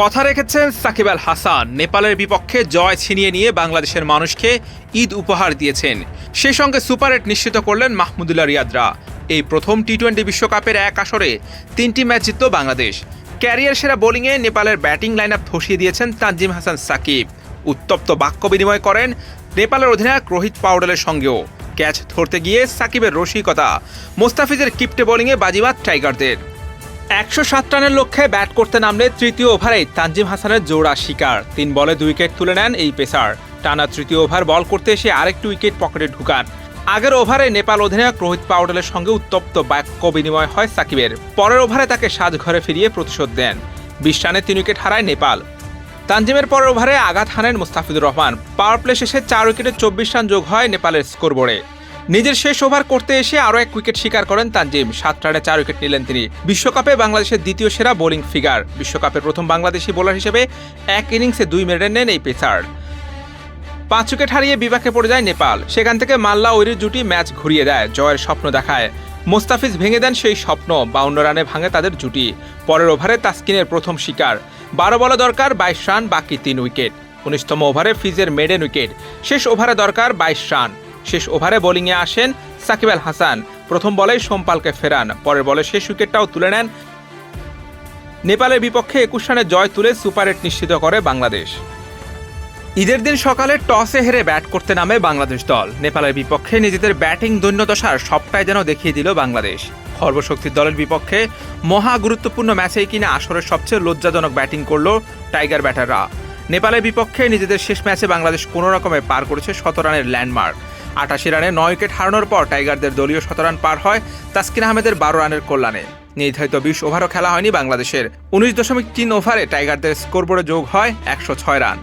কথা রেখেছেন সাকিব আল হাসান। নেপালের বিপক্ষে জয় ছিনিয়ে নিয়ে বাংলাদেশের মানুষকে ঈদ উপহার দিয়েছেন। সেই সঙ্গে সুপার এইট নিশ্চিত করলেন মাহমুদুল্লাহ রিয়াদরা। এই প্রথম টি টোয়েন্টি বিশ্বকাপের এক আসরে তিনটি ম্যাচ জিতল বাংলাদেশ। ক্যারিয়ার সেরা বোলিংয়ে নেপালের ব্যাটিং লাইন আপ ধসিয়ে দিয়েছেন তানজিম হাসান সাকিব। উত্তপ্ত বাক্য বিনিময় করেন নেপালের অধিনায়ক রোহিত পাউডেলের সঙ্গেও। ক্যাচ ধরতে গিয়ে সাকিবের রসিকতা। মোস্তাফিজের কিপ্টে বোলিংয়ে বাজিমাত টাইগারদের। একশো সাত রানের লক্ষ্যে ব্যাট করতে নামলে তৃতীয় ওভারেই তানজিম হাসানের জোড়া শিকার। তিন বলে দুই উইকেট তুলে নেন এই পেসার। টানা তৃতীয় ওভার বল করতে এসে আরেকটি উইকেট পকেটে ঢুকান। আগের ওভারে নেপাল অধিনায়ক রোহিত পাউডেলের সঙ্গে উত্তপ্ত বাক্য বিনিময় হয় সাকিবের। পরের ওভারে তাকে সাজ ঘরে ফিরিয়ে প্রতিশোধ দেন। বিশ রানে তিন উইকেট হারায় নেপাল। তানজিমের পরের ওভারে আঘাত হানেন মুস্তাফিজুর রহমান। পাওয়ার প্লে শেষে চার উইকেটে চব্বিশ রান যোগ হয় নেপালের স্কোরবোর্ডে। নিজের শেষ ওভার করতে এসে আরও এক উইকেট শিকার করেন তানজিম। সাত রানে চার উইকেট নিলেন তিনি। বিশ্বকাপে বাংলাদেশের দ্বিতীয় সেরা বোলিং ফিগার। বিশ্বকাপের প্রথম বাংলাদেশি বোলার হিসেবে এক ইনিংসে দুই মেডেল নেন এই পেসার। পাঁচ উইকেট হারিয়ে বিপাকে পড়ে যায় নেপাল। সেখান থেকে মাল্লা ওইরির জুটি ম্যাচ ঘুরিয়ে দেয়, জয়ের স্বপ্ন দেখায়। মোস্তাফিজ ভেঙে দেন সেই স্বপ্ন, বাউন্ন রানে ভাঙে তাদের জুটি। পরের ওভারে তাসকিনের প্রথম শিকার। বারো বলা দরকার, বাইশ রান, বাকি তিন উইকেট। উনিশতম ওভারে ফিজের মেডেন উইকেট। শেষ ওভারে দরকার, বাইশ রান। শেষ ওভারে বোলিংয়ে আসেন সাকিব আল হাসান। প্রথম বলেই সোমপালকে ফেরান, পরের বলে শেষ উইকেটটাও তুলে নেন। নেপালের বিপক্ষে একুশ রানে জয় তুলে সুপার এইট নিশ্চিত করে বাংলাদেশ। ঈদের দিন সকালে টসে হেরে ব্যাট করতে নামে বাংলাদেশ দল। নেপালের বিপক্ষে নিজেদের ব্যাটিং দৈন্যদশার সবটাই যেন দেখিয়ে দিল বাংলাদেশ। সর্বশক্তির দলের বিপক্ষে মহা গুরুত্বপূর্ণ ম্যাচেই কিনা আসরের সবচেয়ে লজ্জাজনক ব্যাটিং করল টাইগার ব্যাটাররা। নেপালের বিপক্ষে নিজেদের শেষ ম্যাচে বাংলাদেশ কোনো রকমে পার করেছে শত রানের ল্যান্ডমার্ক। আটাশি রানে নয় উইকেট হারানোর পর টাইগারদের দলীয় শতরান পার হয় তাসকিন আহমেদের বারো রানের কল্যাণে। নির্ধারিত বিশ ওভারও খেলা হয়নি বাংলাদেশের। উনিশ দশমিক তিন ওভারে টাইগারদের স্কোরবোর্ডে যোগ হয় একশো ছয় রান।